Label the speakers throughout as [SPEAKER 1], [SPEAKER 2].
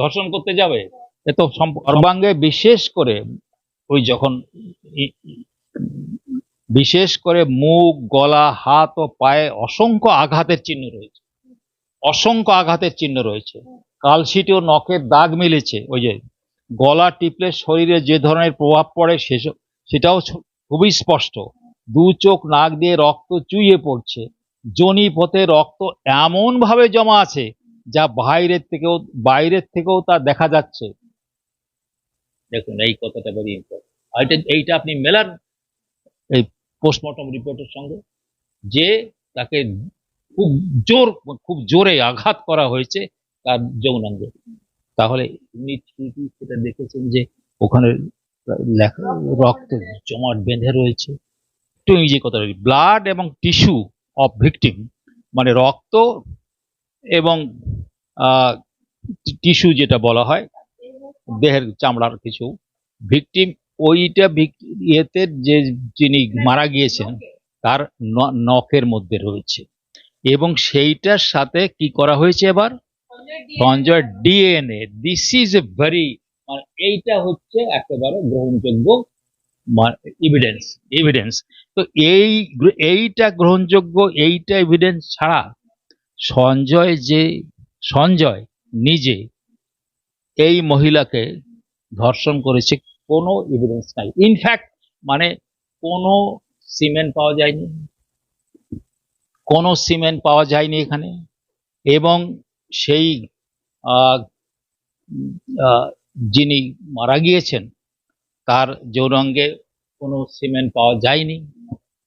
[SPEAKER 1] ধর্ষণ করতে যাবে, এ তো সর্বাঙ্গে বিশেষ করে ওই যখন বিশেষ করে মুখ, গলা, হাত ও পায়ে অসংখ্য আঘাতের চিহ্ন রয়েছে। অসংখ্য আঘাতের চিহ্ন রয়েছে। কালশিট ও নখের দাগ মিলেছে। ওই যে গলা টিপলে শরীরে যে ধরনের প্রভাব পড়ে সেসব, সেটাও খুবই স্পষ্ট। দু চোখ, নাক দিয়ে রক্ত চুইয়ে পড়ছে। জনি পথে রক্ত এমন ভাবে জমা আছে যা বাইরের থেকেও বাইরের থেকেও তা দেখা যাচ্ছে। দেখুন, এই কথাটা ভেরি ইম্পর্টেন্ট এইটা আপনি মেলান এই পোস্টমর্টম রিপোর্টের সঙ্গে, যে তাকে খুব জোর, খুব জোরে আঘাত করা হয়েছে তার যৌনাঙ্গ। তাহলে উনি সেটা দেখেছেন যে ওখানে লেখা, রক্ত জমাট বেঁধে রয়েছে। একটু ইংরেজি কথা ব্লাড এবং টিস্যু অফ ভিকটিম মানে রক্ত এবং টিস্যু যেটা বলা হয়, দেহের চামড়ার কিছু ভিকটিম, ওইটা ইয়েতে যে যিনি মারা গিয়েছেন, তার নখের মধ্যে রয়েছে। এবং সেইটার সাথে কি করা হয়েছে এবার? Sanjay DNA this is a very মানে এইটা হচ্ছে একেবারে গ্রহণযোগ্য এভিডেন্স এভিডেন্স তো এই এইটা গ্রহণযোগ্য, এইটা এভিডেন্স ছাড়া সঞ্জয় যে, সঞ্জয় নিজে এই মহিলাকে ধর্ষণ করেছে, কোনো এভিডেন্স নাই। ইনফ্যাক্ট মানে কোনো সিমেন্ট পাওয়া যায়নি, কোনো সিমেন্ট পাওয়া যায়নি এখানে, এবং সেই যিনি মারা গিয়েছেন, তার যৌনাঙ্গে কোনো সিমেন্ট পাওয়া যায়নি,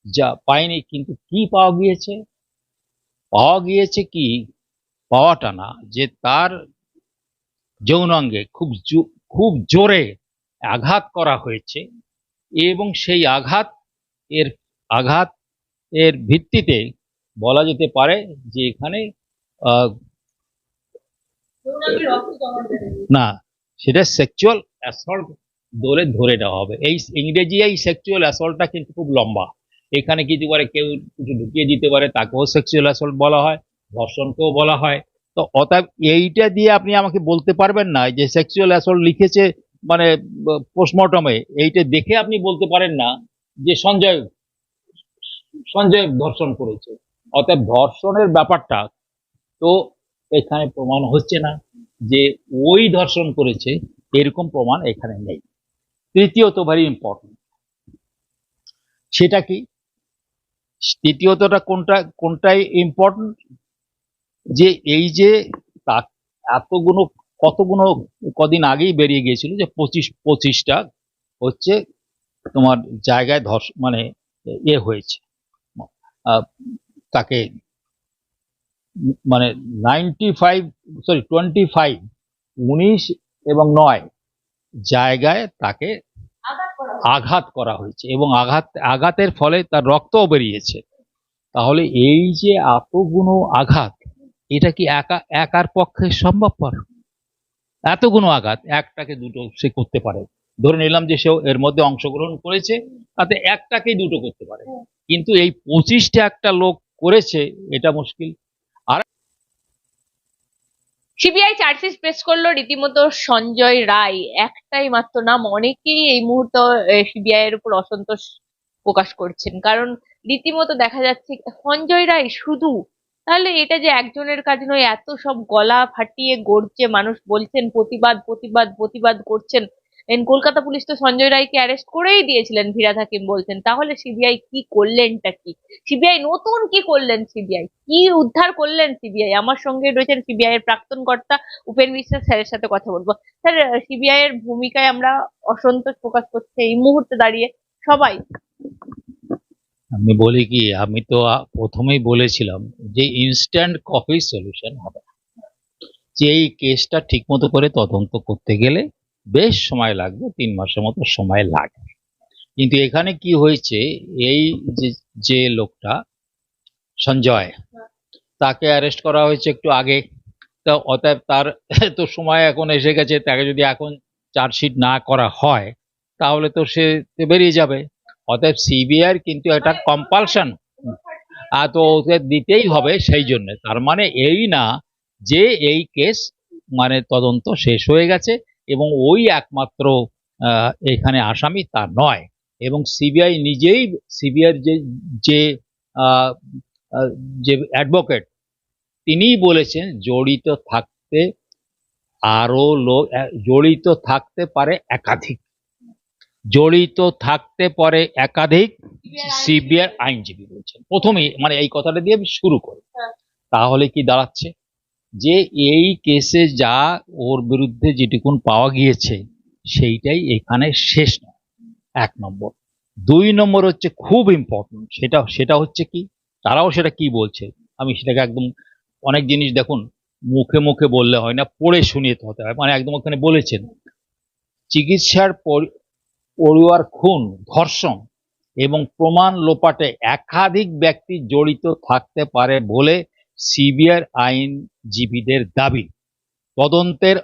[SPEAKER 1] যা পায়নি, কিন্তু কি পাওয়া গিয়েছে? পাওয়া গিয়েছে কি? পাওয়াটা না যে তার যৌনাঙ্গে খুব খুব জোরে আঘাত করা হয়েছে এবং সেই আঘাত এর আঘাত এর ভিত্তিতে বলা যেতে পারে যে এখানে আহ, না সেটা সেক্সুয়াল অ্যাসল্ট ধরে ধরে দেওয়া হবে। এই ইংরেজি এই সেক্সুয়াল অ্যাসল্টটা কিন্তু খুব লম্বা। এখানে কিছু পারে কেউ কিছু ঢুকিয়ে দিতে পারে, তাকেও সেক্সুয়াল অ্যাসল্ট বলা হয়, ধর্ষণকেও বলা হয়। তো অতএব এইটা দিয়ে আপনি আমাকে বলতে পারবেন না যে সেক্সুয়াল অ্যাসল্ট লিখেছে মানে পোস্টমর্টমে এইটা দেখে আপনি বলতে পারেন না যে সঞ্জয় সঞ্জয় ধর্ষণ করেছে। অতএব ধর্ষণের ব্যাপারটা তো এখানে প্রমাণ হচ্ছে না যে ওই ধর্ষণ করেছে, এরকম প্রমাণ এখানে নেই। তৃতীয়ত ভেরি ইম্পর্টেন্ট সেটা কি? তৃতীয়তটা কোনটা, কোনটাই ইম্পর্টেন্ট যে এই যে এতগুলো কতগুলো কদিন আগেই বেরিয়ে গিয়েছিল যে পঁচিশ, পঁচিশটা হচ্ছে তোমার জায়গায় ধর্ষ মানে এ হয়েছে। তাকে মানে ninety five sorry twenty five উনিশ এবং নয় জায়গায় তাকে আঘাত করা হয়েছে এবং আঘাত, আঘাতের ফলে তার রক্তও বেরিয়েছে। তাহলে এই যে এতগুলো আঘাত, এটা কি একা, একার পক্ষে সম্ভবপর? এতগুলো আঘাত, একটাকে দুটো সে করতে পারে। ধরে নিলাম যে সেও এর মধ্যে অংশগ্রহণ করেছে, তাতে একটাকেই দুটো করতে পারে। কিন্তু এই পঁচিশটা একটা লোক করেছে, এটা মুশকিল।
[SPEAKER 2] সিবিআই চার্জশিট পেশ করল রীতিমতো সঞ্জয় রায়। একটাই মাত্র নাম। অনেকেই এই মুহূর্তে সিবিআই এর উপর অসন্তোষ প্রকাশ করছেন। কারণ রীতিমতো দেখা যাচ্ছে সঞ্জয় রায় শুধু, তাহলে এটা যে একজনের কাজ নয়, এত সব গলা ফাটিয়ে গড়ছে। মানুষ বলছেন, প্রতিবাদ প্রতিবাদ প্রতিবাদ করছেন। এন কলকাতা পুলিশ তো সঞ্জয় রায়কে অ্যারেস্ট করেই দিয়েছিলেন ফিরাদ হাকিম বলছেন। তাহলে সিবিআই কি করলেনটা কি? সিবিআই নতুন কি করলেন সিবিআই কি উদ্ধার করলেন সিবিআই আমার সঙ্গে রয়েছেন সিবিআই এর প্রাক্তন কর্তা উপেন বিশ্বাস স্যারের সাথে কথা বলব। স্যার সিবিআই এর ভূমিকায় আমরা অসন্তোষ প্রকাশ করছে এই মুহূর্তে দাঁড়িয়ে। সবাই।
[SPEAKER 1] আমি বলি কি, আমি তো প্রথমেই বলেছিলাম যে ইনস্ট্যান্ট কপি সলিউশন হবে। যে এই কেসটা ঠিকমতো করে তদন্ত করতে গেলে বেশ সময় লাগবে, তিন মাসের মতো সময় লাগে। কিন্তু এখানে কি হয়েছে, এই যে লোকটা, সঞ্জয়, তাকে অ্যারেস্ট করা হয়েছে একটু আগে। তা অতএব তার তো সময় এখন এসে গেছে, তাকে যদি এখন চার্জশিট না করা হয়, তাহলে তো সে বেরিয়ে যাবে। অতএব সিবিআই কিন্তু একটা কম্পালশন আর তো ওকে দিতেই হবে সেই জন্য। তার মানে এই না যে এই কেস মানে তদন্ত শেষ হয়ে গেছে। এবং ওই একমাত্র আহ, এখানে আসামি তা নয়। এবং সিবিআই নিজেই সিবিআই যে যে যে অ্যাডভোকেট তিনিই বলেছেন জড়িত থাকতে আরও লোক জড়িত থাকতে পারে একাধিক। জড়িত থাকতে পারে একাধিক সিবিআই আইনজীবী বলছেন। প্রথমেই মানে এই কথাটা দিয়ে আমি শুরু করি।
[SPEAKER 2] হ্যাঁ।
[SPEAKER 1] তাহলে কি দাঁড়াচ্ছে? যে এই কেসে যা ওর বিরুদ্ধে যেটুকুন পাওয়া গিয়েছে, সেইটাই এখানে শেষ নয়। এক নম্বর। দুই নম্বর হচ্ছে খুব ইম্পর্টেন্ট সেটা সেটা হচ্ছে কি? তারাও সেটা কি বলছে? আমি সেটাকে একদম, অনেক জিনিস দেখুন, মুখে মুখে বললে হয় না, পড়ে শুনিয়ে হতে হয়। মানে একদম ওখানে বলেছেন। চিকিৎসার পড়ুয়ার খুন, ধর্ষণ এবং প্রমাণ লোপাটে একাধিক ব্যক্তি জড়িত থাকতে পারে বলে সিবিআই আইনজীবীদের দাবি তদন্তের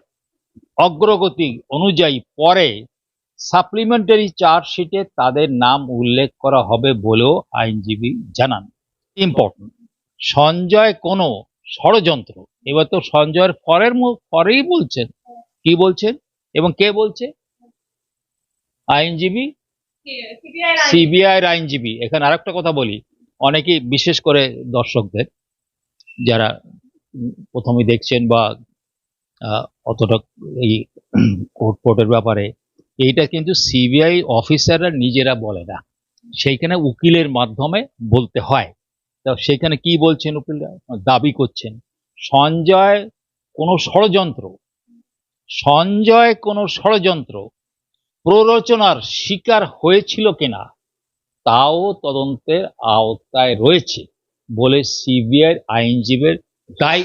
[SPEAKER 1] অগ্রগতি অনুযায়ী পরে সাপ্লিমেন্টারি চার্জশিটে তাদের নাম উল্লেখ করা হবে বলেও আইনজীবী জানান। ইম্পর্টেন্ট। সঞ্জয় কোনো ষড়যন্ত্র। এবার তো সঞ্জয়ের পরের পরেই বলছেন। কি বলছেন এবং কে বলছে? আইনজীবী? সিবিআই আইনজীবী। এখানে আরেকটা কথা বলি। অনেকেই বিশেষ করে দর্শকদের যারা প্রথমে দেখছেন বা অতটা এই কোর্ট ব্যাপারে, এইটা কিন্তু সিবিআই অফিসাররা নিজেরা বলে না। সেইখানে উকিলের মাধ্যমে বলতে হয়। তা সেখানে কি বলছেন উকিলরা? দাবি করছেন, সঞ্জয় কোনো ষড়যন্ত্র, সঞ্জয় কোনো ষড়যন্ত্র, প্ররোচনার শিকার হয়েছিল কিনা, তাও তদন্তের আওতায় রয়েছে। বলে সিবিআই আইনজীবীর দায়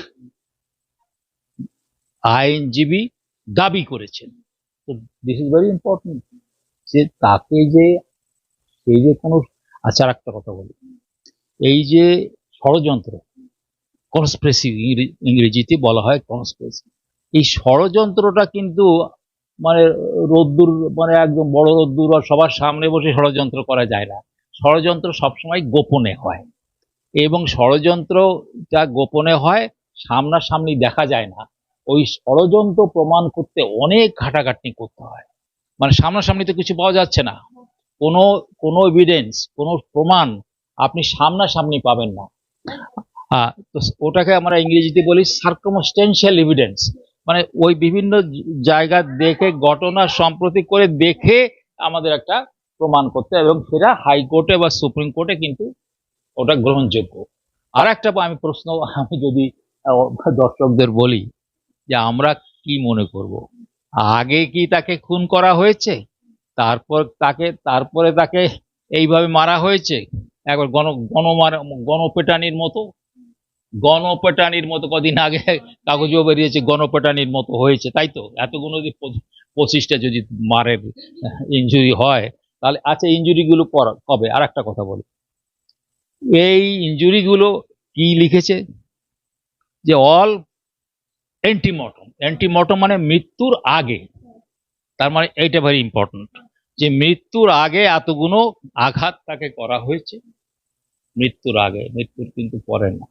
[SPEAKER 1] আইনজীবী দাবি করেছেন। তো দিস ইজ ভেরি ইম্পর্টেন্ট যে তাকে যে এই যে কোনো আর একটা কথা বলি। এই যে ষড়যন্ত্র কনস্প্রেসি ইংরেজিতে বলা হয় কনস্প্রেসি এই ষড়যন্ত্রটা কিন্তু মানে রোদ্দুর মানে একদম বড় রোদ্দুর, আর সবার সামনে বসে ষড়যন্ত্র করা যায় না। ষড়যন্ত্র সবসময় গোপনে হয়। এবং ষড়যন্ত্র যা গোপনে হয়, সামনাসামনি দেখা যায় না। ওই ষড়যন্ত্র প্রমাণ করতে অনেক ঘাটাঘাটনি করতে হয়। মানে সামনাসামনি তো কিছু পাওয়া যাচ্ছে না। কোনো কোনো এভিডেন্স কোনো প্রমাণ আপনি সামনাসামনি পাবেন না। তো ওটাকে আমরা ইংরেজিতে বলি সার্কমস্টেন্সিয়াল এভিডেন্স মানে ওই বিভিন্ন জায়গা দেখে, ঘটনা সম্প্রতি করে দেখে আমাদের একটা প্রমাণ করতে এবং সেটা হাইকোর্টে বা সুপ্রিম কোর্টে কিন্তু ওটা গ্রহণযোগ্য। আর একটা আমি প্রশ্ন, আমি যদি দর্শকদের বলি যে আমরা কি মনে করব? আগে কি তাকে খুন করা হয়েছে? তারপর তাকে, তারপরে তাকে এইভাবে মারা হয়েছে? একবার গণ, গণমার, গণপেটানির মতো? গণপেটানির মতো কদিন আগে কাগজও বেরিয়েছে, গণপেটানির মতো হয়েছে, তাই তো? এতগুলো যদি পঁচিশ- পঁচিশটা যদি মারের ইঞ্জুরি হয়, তাহলে আচ্ছা ইঞ্জুরিগুলো কবে? আর একটা কথা বলি। এই ইঞ্জুরিগুলো কি লিখেছে? যে অল অ্যান্টিমর্টম অ্যান্টিমর্টম মানে মৃত্যুর আগে। তার মানে এইটা ভেরি ইম্পর্টেন্ট যে মৃত্যুর আগে এতগুলো আঘাত তাকে করা হয়েছে। মৃত্যুর আগে, মৃত্যুর কিন্তু পরে না।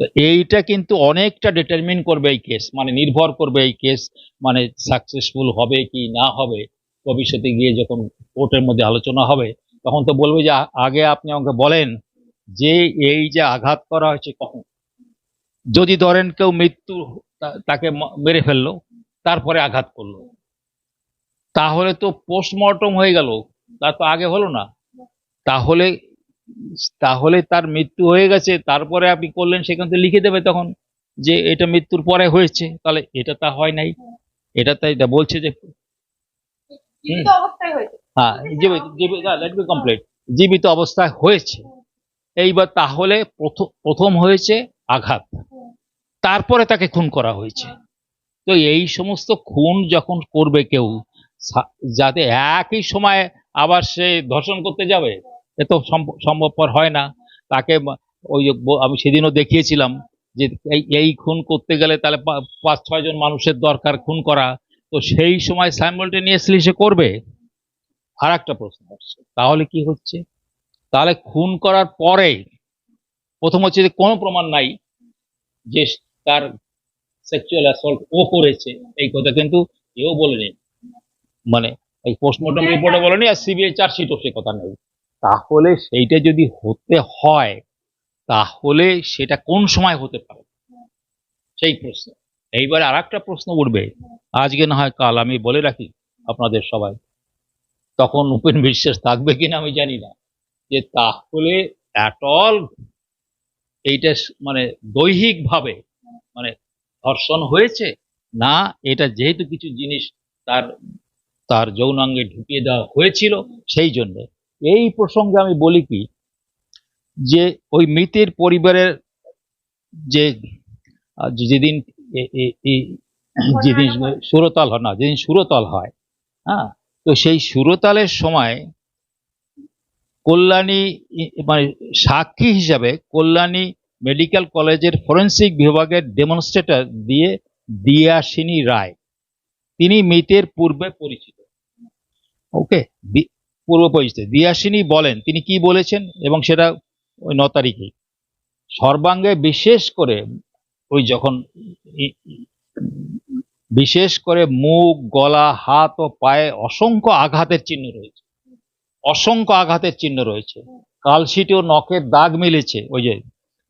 [SPEAKER 1] তো এইটা কিন্তু অনেকটা ডিটারমিন করবে এই কেস মানে নির্ভর করবে এই কেস মানে সাকসেসফুল হবে কি না হবে। ভবিষ্যতে গিয়ে যখন কোর্টের মধ্যে আলোচনা হবে তখন তো বলবে যে আগে আপনি আমাকে বলেন যে এই যে আঘাত করা হয়েছে কখন। যদি ধরেন কেউ মৃত্যু তাকে মেরে ফেলল, তারপরে আঘাত করল। তাহলে তো পোস্টমর্টম হয়ে গেল, তার তো আগে হলো না। তাহলে তাহলে তার মৃত্যু হয়ে গেছে, তারপরে আপনি করলেন, সেখান থেকে লিখে দেবে তখন যে এটা মৃত্যুর পরে হয়েছে। তাহলে এটা তা হয় নাই। এটা তাই বলছে যে হ্যাঁ জীবিত জীবিত লেট বি কমপ্লিট জীবিত অবস্থায় হয়েছে। এইবার তাহলে প্রথম হয়েছে আঘাত। তারপরে তাকে খুন করা হয়েছে। তো এই সমস্ত খুন যখন করবে কেউ যাতে একই সময় আবার সে ধর্ষণ করতে যাবে এ তো সম্ভবপর হয় না। তাকে ওই আমি সেদিনও দেখিয়েছিলাম যে এই এই খুন করতে গেলে তাহলে পাঁচ ছয় জন মানুষের দরকার খুন করা। তো সেই সময় সাইমultaneously সে করবে? আর একটা প্রশ্ন আসছে। তাহলে কি হচ্ছে? তাহলে খুন করার পরে প্রথম হচ্ছে যে কোনো প্রমাণ নাই যে তার সেক্সুয়াল অ্যাসল্ট ও করেছে। এই কথা কিন্তু এও বলেনি। মানে এই পোস্টমর্টম রিপোর্টে বলেনি আর সিবিআই চার্জশিটও সে কথা নেই। তাহলে সেইটা যদি হতে হয় তাহলে সেটা কোন সময় হতে পারে? সেই প্রশ্ন। এইবারে আর একটা প্রশ্ন উঠবে। আজকে না হয় কাল, আমি বলে রাখি আপনাদের সবাই। তখন উপেন বিশ্বাস থাকবে কিনা আমি জানি না। যে তাহলে অল এইটা মানে দৈহিকভাবে মানে ধর্ষণ হয়েছে না এটা যেহেতু কিছু জিনিস তার তার যৌনাঙ্গে ঢুকিয়ে দেওয়া হয়েছিল সেই জন্য। এই প্রসঙ্গে আমি বলি কি, যে ওই মৃতের পরিবারের যে যেদিন এই যেদিন সুরতাল হয় না যেদিন সুরতাল হয় হ্যাঁ? তো সেই সুরতালের সময় কল্যাণী মানে সাক্ষী হিসাবে কল্যাণী মেডিকেল কলেজের ফরেন্সিক বিভাগের ডেমনস্ট্রেটর দিয়ে দিয়াসিনী রায় তিনি মৃতের পূর্বে পরিচিত। ওকে? পূর্ব পরিচিত। দিয়াসিনী বলেন তিনি কি বলেছেন এবং সেটা ওই ন তারিখে। সর্বাঙ্গে বিশেষ করে ওই যখন বিশেষ করে মুখ, গলা, হাত ও পায়ে অসংখ্য আঘাতের চিহ্ন রয়েছে। অসংখ্য আঘাতের চিহ্ন রয়েছে। কালশিট ও নখের দাগ মিলেছে। ওই যে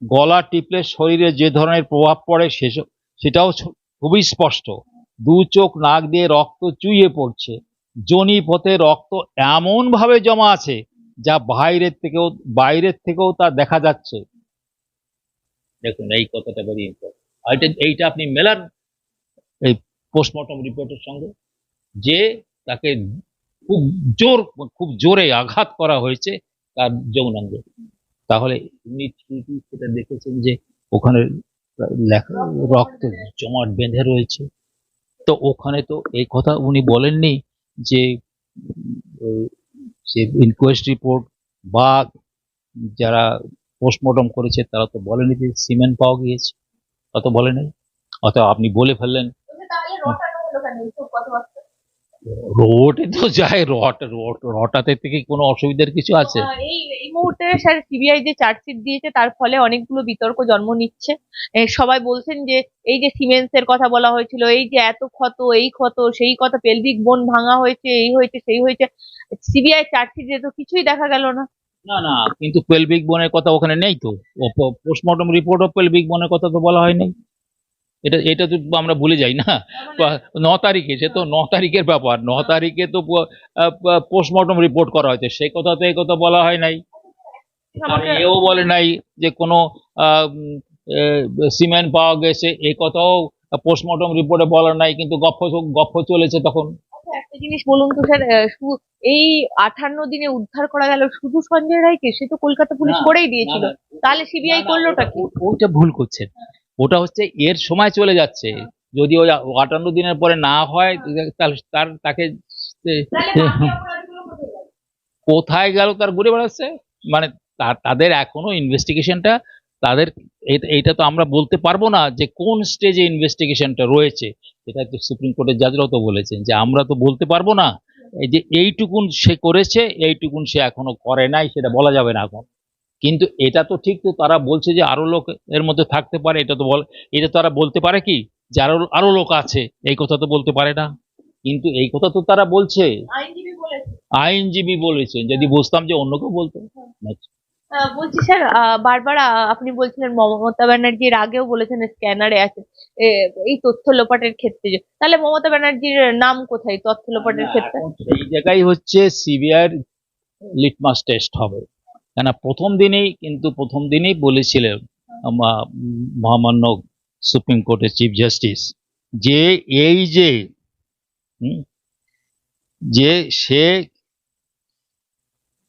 [SPEAKER 1] গলা টিপলে শরীরে যে ধরনের প্রভাব পড়ে সেসব, সেটাও খুবই স্পষ্ট। দু চোখ, নাক দিয়ে রক্ত চুইয়ে পড়ছে। জনি পথে রক্ত এমন ভাবে জমা আছে যা বাইরের থেকেও বাইরের থেকেও তা দেখা যাচ্ছে। দেখুন, এই কথাটা ভেরি ইম্পর্টেন্ট এইটা আপনি মেলান এই পোস্টমর্টম রিপোর্টের সঙ্গে, যে তাকে খুব জোর, খুব জোরে আঘাত করা হয়েছে তার যৌনাঙ্গে। তাহলে উনি ঠিকই সেটা দেখেছেন যে ওখানে রক্ত জমাট বেঁধে রয়েছে। তো ওখানে তো এই কথা উনি বলেননি যে ইনকোয়েস্ট রিপোর্ট বা যারা পোস্টমর্টম করেছে তারা তো বলেনি যে সিমেন্ট পাওয়া গিয়েছে। তা তো বলেনি। অথবা আপনি বলে ফেললেন। রোডে তো যায় রট রট রটাতে থেকে কোনো অসুবিধার কিছু আছে?
[SPEAKER 2] এই এই মুহূর্তে স্যার সিবিআই যে চার্জশিট দিয়েছে তার ফলে অনেকগুলো বিতর্ক জন্ম নিচ্ছে। সবাই বলছেন যে এই যে সিমেন্সের কথা বলা হয়েছিল এই যে এত ক্ষত এই ক্ষত সেই কথা পেলভিক বোন ভাঙা হয়েছে এই হয়েছে সেই হয়েছে। সিবিআই চার্জশিটে তো কিছুই দেখা গেল না।
[SPEAKER 1] না না কিন্তু পেলভিক বোনের কথা ওখানে নেই তো। পোস্টমর্টম রিপোর্ট অফ পেলভিক বোনের কথা তো বলা হয়নি এটা এটা তো আমরা ভুলে যাই না। ন তারিখে সে তো ন তারিখের ব্যাপার। ন তারিখে তো পোস্টমর্টম রিপোর্ট করা হয়েছে। সেই কথা তো এই কথা বলা হয় নাই। এও বলে নাই যে কোনো সিমেন্ট পাওয়া গেছে। এই কথাও পোস্টমর্টম রিপোর্টে বলা নাই কিন্তু গপ্প গপ্প চলেছে তখন।
[SPEAKER 2] একটা জিনিস বলুন তো স্যার এই আঠান্ন দিনে উদ্ধার করা গেল শুধু সঞ্জয় রায়কে? সে তো কলকাতা পুলিশ করেই দিয়েছিল। তাহলে সিবিআই করলোটা
[SPEAKER 1] ওটা-
[SPEAKER 2] কি?
[SPEAKER 1] ওইটা ভুল করছে। ওটা হচ্ছে এর সময় চলে যাচ্ছে। যদি ওই আটান্ন দিনের পরে না হয় তাহলে তার তাকে কোথায় গেল? তার ঘুরে বেড়াচ্ছে? মানে তাদের এখনও ইনভেস্টিগেশনটা তাদের এইটা তো আমরা বলতে পারব না যে কোন স্টেজে ইনভেস্টিগেশনটা রয়েছে। এটা তো সুপ্রিম কোর্টের জাজরাও তো বলেছেন যে আমরা তো বলতে পারব না এই যে এইটুকুন সে করেছে এইটুকুন সে এখনও করে নাই সেটা বলা যাবে না এখন। কিন্তু এটা তো ঠিক তো তারা বলছে যে আরও লোক এর মধ্যে থাকতে পারে এটা তো বল এটা তারা বলতে পারে কি? যে আরও আরও লোক আছে এই কথা তো বলতে পারে না। কিন্তু এই কথা তো তারা বলছে।
[SPEAKER 2] আইনজীবী
[SPEAKER 1] বলেছেন। যদি বুঝতাম যে অন্য কেউ বলতো।
[SPEAKER 2] আহ, বলছি স্যার বারবার আপনি বলছিলেন মমতা ব্যানার্জির আগেও বলেছেন স্ক্যানারে আছে। এই তথ্য লোপাটের ক্ষেত্রে তাহলে মমতা ব্যানার্জির নাম কোথায় তথ্য লোপাটের ক্ষেত্রে?
[SPEAKER 1] এই জায়গায় হচ্ছে সিবিআইয়ের লিটমাস টেস্ট হবে। কেন প্রথম দিনেই কিন্তু প্রথম দিনেই বলেছিলেন মহামান্য সুপ্রিম কোর্টের চিফ জাস্টিস যে এই যে যে সে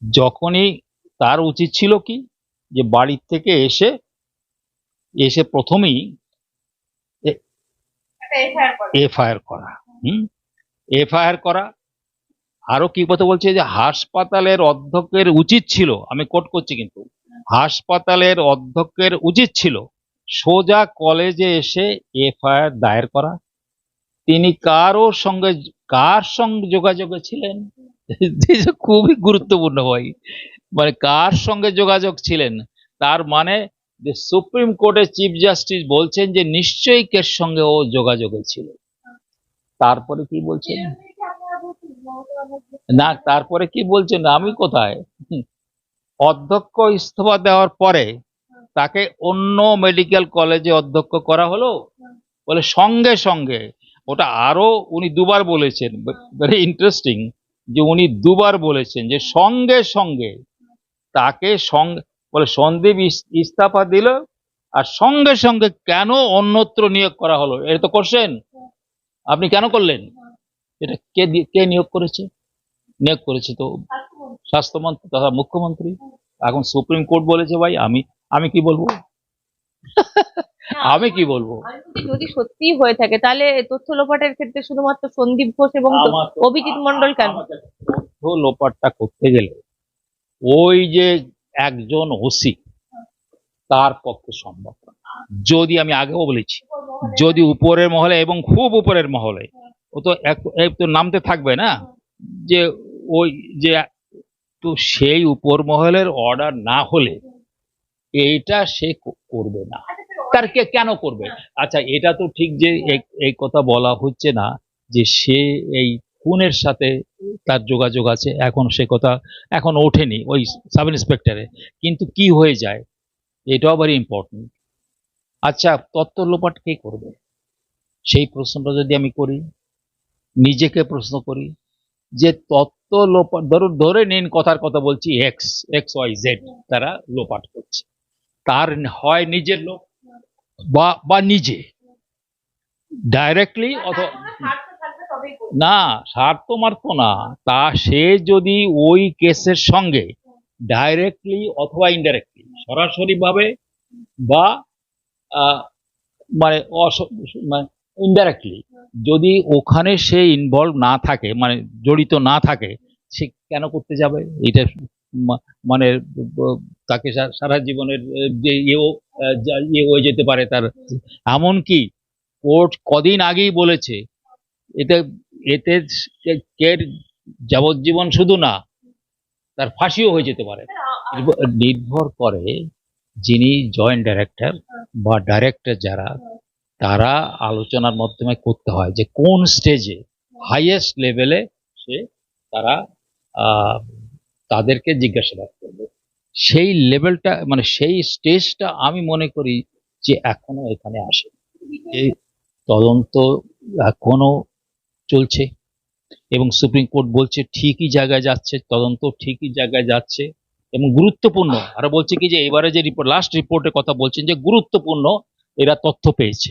[SPEAKER 1] যখনই তার উচিত ছিল কি? যে বাড়ির থেকে এসে এসে প্রথমেই এফআইআর করা। হুম? এফআইআর করা। আরও কি কথা বলছে যে হাসপাতালের অধ্যক্ষের উচিত ছিল আমি কোট করছি কিন্তু হাসপাতালের অধ্যক্ষের উচিত ছিল সোজা কলেজে এসে এফআইআর দায়ের করা। তিনি কারও সঙ্গে কার সঙ্গে যোগাযোগে ছিলেন? খুবই গুরুত্বপূর্ণ ভাই। মানে কার সঙ্গে যোগাযোগ ছিলেন? তার মানে যে সুপ্রিম কোর্টের চিফ জাস্টিস বলছেন যে নিশ্চয়ই কের সঙ্গে ও যোগাযোগে ছিল। তারপরে কি বলছেন? না, তারপরে কি বলছেন? আমি কোথায়? অধ্যক্ষ ইস্তফা দেওয়ার পরে তাকে অন্য মেডিকেল কলেজে অধ্যক্ষ করা হলো? বলে সঙ্গে সঙ্গে। ওটা আরও উনি দুবার বলেছেন ভেরি ইন্টারেস্টিং যে উনি দুবার বলেছেন যে সঙ্গে সঙ্গে। তাকে সঙ্গে বলে সন্দীপ ইস- ইস্তফা দিল আর সঙ্গে সঙ্গে কেন অন্যত্র নিয়োগ করা হলো? এটা তো করছেন আপনি কেন করলেন? এটা কে কে নিয়োগ করেছে? নিয়োগ করেছে তো স্বাস্থ্যমন্ত্রী তথা মুখ্যমন্ত্রী। এখন সুপ্রিম কোর্ট বলেছে ভাই আমি আমি কি বলব? আমি কি বলব?
[SPEAKER 2] যদি সত্যি হয়ে থাকে তাহলে তথ্য লোপাটের ক্ষেত্রে শুধুমাত্র সন্দীপ ঘোষ এবং অভিজিৎ মন্ডল কেন?
[SPEAKER 1] তথ্য লোপাটটা করতে গেলে ওই যে একজন ওসি, তার পক্ষে সম্ভব যদি আমি আগেও বলেছি, যদি উপরের মহলে এবং খুব উপরের মহলে, ও তো এক- তো নামতে থাকবে না যে ওই যে তো সেই উপর মহলের অর্ডার না হলে এইটা সে করবে না। তার কে, কেন করবে? আচ্ছা এটা তো ঠিক যে এই কথা বলা হচ্ছে না যে সে এই খুনের সাথে তার যোগাযোগ আছে। এখন সে কথা এখন ওঠেনি ওই সাব ইন্সপেক্টরে। কিন্তু কি হয়ে যায়? এটাও ভেরি ইম্পর্টেন্ট আচ্ছা তত্ত্ব লোপাট কে করবে? সেই প্রশ্নটা যদি আমি করি, নিজেকে প্রশ্ন করি, যে তত্ত্ব লোপাট, ধরুন, ধরে নিন কথার কথা বলছি এক্স এক্স ওয়াই জেড তারা লোপাট করছে। তার হয় নিজের লোক বা বা নিজে। ডাইরেক্টলি অথবা না স্বার্থ মার্থ না। তা সে যদি ওই কেসের সঙ্গে ডাইরেক্টলি অথবা ইনডাইরেক্টলি সরাসরি ভাবে বা আহ, মানে ইনডাইরেক্টলি যদি ওখানে সে ইনভলভ না থাকে মানে জড়িত না থাকে সে কেন করতে যাবে? এটা মানে তাকে সারা জীবনের যে ইয়েও ইয়ে হয়ে যেতে পারে তার। এমনকি কোর্ট কদিন আগেই বলেছে এতে এতে কে- কের যাবজ্জীবন শুধু না তার ফাঁসিও হয়ে যেতে পারে। নির্ভর করে যিনি জয়েন্ট ডাইরেক্টর বা ডাইরেক্টর যারা তারা আলোচনার মাধ্যমে করতে হয় যে কোন স্টেজে হাইয়েস্ট লেভেলে সে তারা তাদেরকে জিজ্ঞাসাবাদ করবে। সেই লেভেলটা মানে সেই স্টেজটা আমি মনে করি যে এখনও এখানে আসে। এই তদন্ত এখনও চলছে। এবং সুপ্রিম কোর্ট বলছে, ঠিকই জায়গায় যাচ্ছে, তদন্ত ঠিকই জায়গায় যাচ্ছে। এবং গুরুত্বপূর্ণ, আরও বলছে কি যে, এবারে যে রিপোর্ট লাস্ট রিপোর্টের কথা বলছেন যে, গুরুত্বপূর্ণ এরা তথ্য পেয়েছে,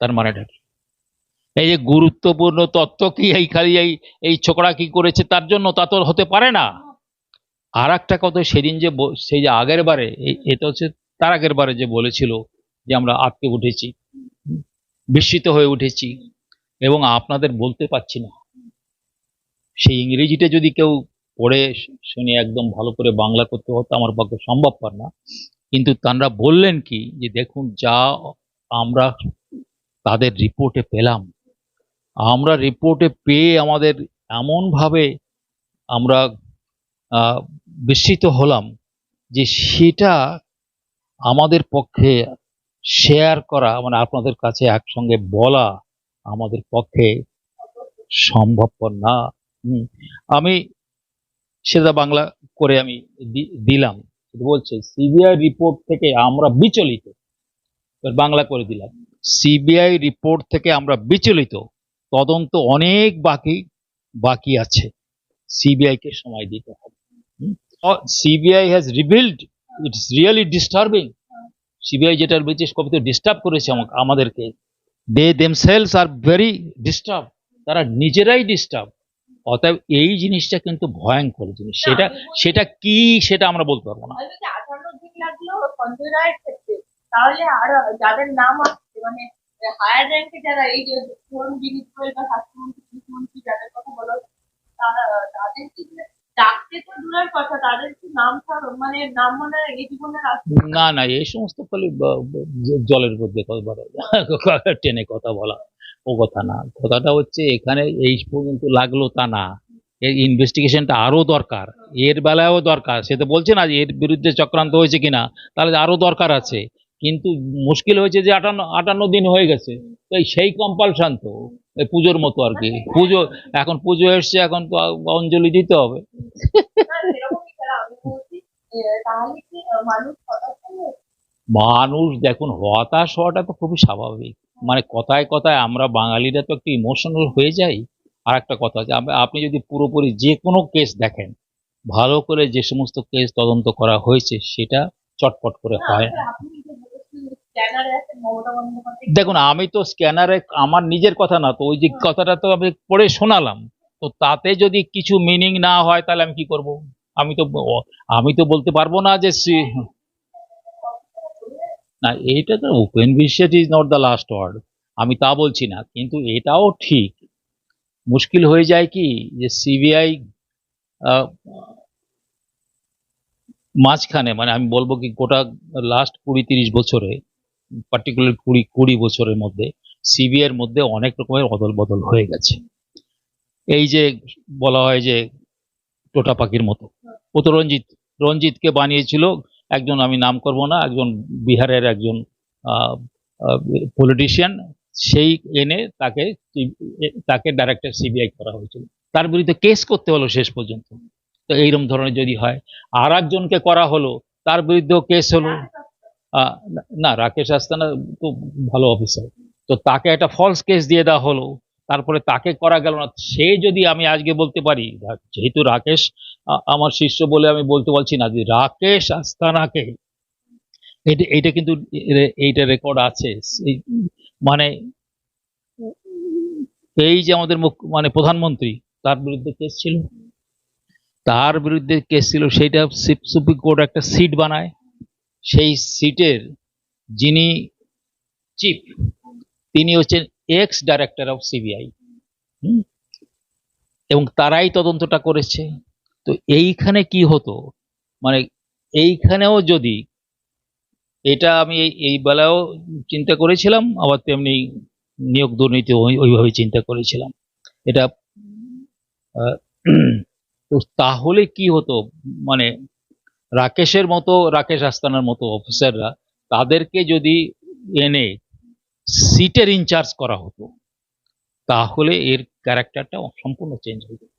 [SPEAKER 1] তার মানেটা কি? এই যে গুরুত্বপূর্ণ তথ্য কি, এই খালি এই এই ছোকরা কি করেছে, তার জন্য তা তো হতে পারে না। আর একটা কথা, সেদিন যে সেই যে আগের বারে এটা হচ্ছে তার আগের বারে যে বলেছিল যে, আমরা আটকে উঠেছি, বিস্মিত হয়ে উঠেছি এবং আপনাদের বলতে পারছি না। সেই ইংরেজিটা যদি কেউ পড়ে, শুনে একদম ভালো করে বাংলা করতে হতো আমার পক্ষে সম্ভবপর না। কিন্তু তারা বললেন কি, যে দেখুন, যা আমরা তাদের রিপোর্টে পেলাম, আমরা রিপোর্টে পেয়ে আমাদের এমনভাবে আমরা বিস্মিত হলাম যে সেটা আমাদের পক্ষে শেয়ার করা মানে আপনাদের কাছে একসঙ্গে বলা আমাদের পক্ষে সম্ভবপর না। আমি সেটা বাংলা করে আমি দিলাম। বলছে, সিবিআই রিপোর্ট থেকে আমরা বিচলিত। বাংলা করে দিলাম। সিবিআই রিপোর্ট থেকে আমরা বিচলিত। তদন্ত অনেক বাকি বাকি আছে। সিবিআই কে সময় দিতে হবে। CBI has revealed it's really disturbing CBI যেটা বিশেষ কবি তো ডিস্টার্ব করেছে আমাকে, আমাদেরকে। They themselves R very disturb তারা নিজেরাই ডিস্টার্ব অতএব এই জিনিসটা কিন্তু ভয়ঙ্কর জিনিস। সেটা সেটা কি সেটা আমরা বলতে পারব না।
[SPEAKER 2] তাহলে আর যাদের নাম আসছে মানে হায়ার র্যাঙ্কে যারা এই যে ধরুন বা স্বাস্থ্যমন্ত্রী কৃষিমন্ত্রী যাদের কথা বলা তাদের কি ডাকতে তো দূরের কথা, তাদের কি নাম মানে নাম মনে এই আসছে
[SPEAKER 1] না। না এই সমস্ত খালি জলের মধ্যে টেনে কথা বলা, ও কথা না। কথাটা হচ্ছে এখানে এই পর্যন্ত লাগল তা না। এর ইনভেস্টিগেশনটা আরও দরকার। এর বেলায়ও দরকার। সে তো বলছে না যে এর বিরুদ্ধে চক্রান্ত হয়েছে কিনা, তাহলে আরও দরকার আছে। কিন্তু মুশকিল হয়েছে যে আটান্ন আটান্ন দিন হয়ে গেছে। তো সেই কম্পালশন তো পুজোর মতো আর কি। পুজো, এখন পুজো এসছে, এখন তো অঞ্জলি দিতে হবে। মানুষ দেখুন, হতাশ হওয়াটা তো খুবই স্বাভাবিক। মানে কথায় কথায় আমরা বাঙালিরা তো একটু ইমোশনাল হয়ে যাই। আর একটা কথা আছে আপনি যদি পুরোপুরি যে কোনো কেস দেখেন, ভালো করে যে সমস্ত কেস তদন্ত করা হয়েছে, সেটা চটপট করে হয়। না দেখুন আমি তো স্ক্যানারে আমার নিজের কথা না তো ওই যে কথাটা তো আমি পড়ে শোনালাম। তো তাতে যদি কিছু মিনিং না হয় তাহলে আমি কি করব? আমি তো আমি তো বলতে পারব না যে সি- না এইটা তো ওপেন বিশ্বাস is not the last word আমি তা বলছি না কিন্তু এটাও ঠিক। মুশকিল হয়ে যায় কি? যে সিবিআই মাঝখানে মানে আমি বলব কি গোটা লাস্ট কুড়ি তিরিশ বছরে পার্টিকুলার কুড়ি কুড়ি বছরের মধ্যে সিবিআই এর মধ্যে অনেক রকমের অদল বদল হয়ে গেছে। এই যে বলা হয় যে টোটা পাখির মতো। ও তো রঞ্জিত, রঞ্জিতকে বানিয়েছিল, একজন আমি নাম করব না, একজন বিহারের একজন পলিটিশিয়ান সেই এনে তাকে তাকে ডাইরেক্টর সিবিআই করা হয়েছিল। তার বিরুদ্ধে কেস করতে হলো শেষ পর্যন্ত। তো এইরকম ধরনের যদি হয় আর একজনকে করা হলো, তার বিরুদ্ধেও কেস হলো। না- রাকেশ আস্তানা তো ভালো অফিসার তো তাকে একটা ফলস কেস দিয়ে দেওয়া হলো। তারপরে তাকে করা গেল না। সে যদি আমি আজকে বলতে পারি যেহেতু রাকেশ আমার শিষ্য বলে আমি বলতে বলছি না যে রাকেশ আস্তানাকে, এটা এইটা কিন্তু এইটা রেকর্ড আছে। মানে এই যে আমাদের মুখ্য মানে প্রধানমন্ত্রী, তার বিরুদ্ধে কেস ছিল। তার বিরুদ্ধে কেস ছিল, সেইটা সুপ্রিম কোর্ট একটা সিট বানায়। সেই সিটের যিনি চিফ, তিনি হচ্ছেন এক্স ডাইরেক্টর অফ সিবিআই। এবং তারাই তদন্তটা করেছে। তো এইখানে কি হতো? মানে এইখানেও যদি এটা আমি এই বেলাও চিন্তা করেছিলাম, আবার তেমনি নিয়োগ দুর্নীতি ওই- ওইভাবে চিন্তা করেছিলাম। এটা তো তাহলে কি হতো? মানে রাকেশের মতো, রাকেশ আস্তানার মতো অফিসাররা তাদেরকে যদি এনে সিটের ইনচার্জ করা হতো, তাহলে এর ক্যারেক্টারটা সম্পূর্ণ চেঞ্জ হয়ে যেত।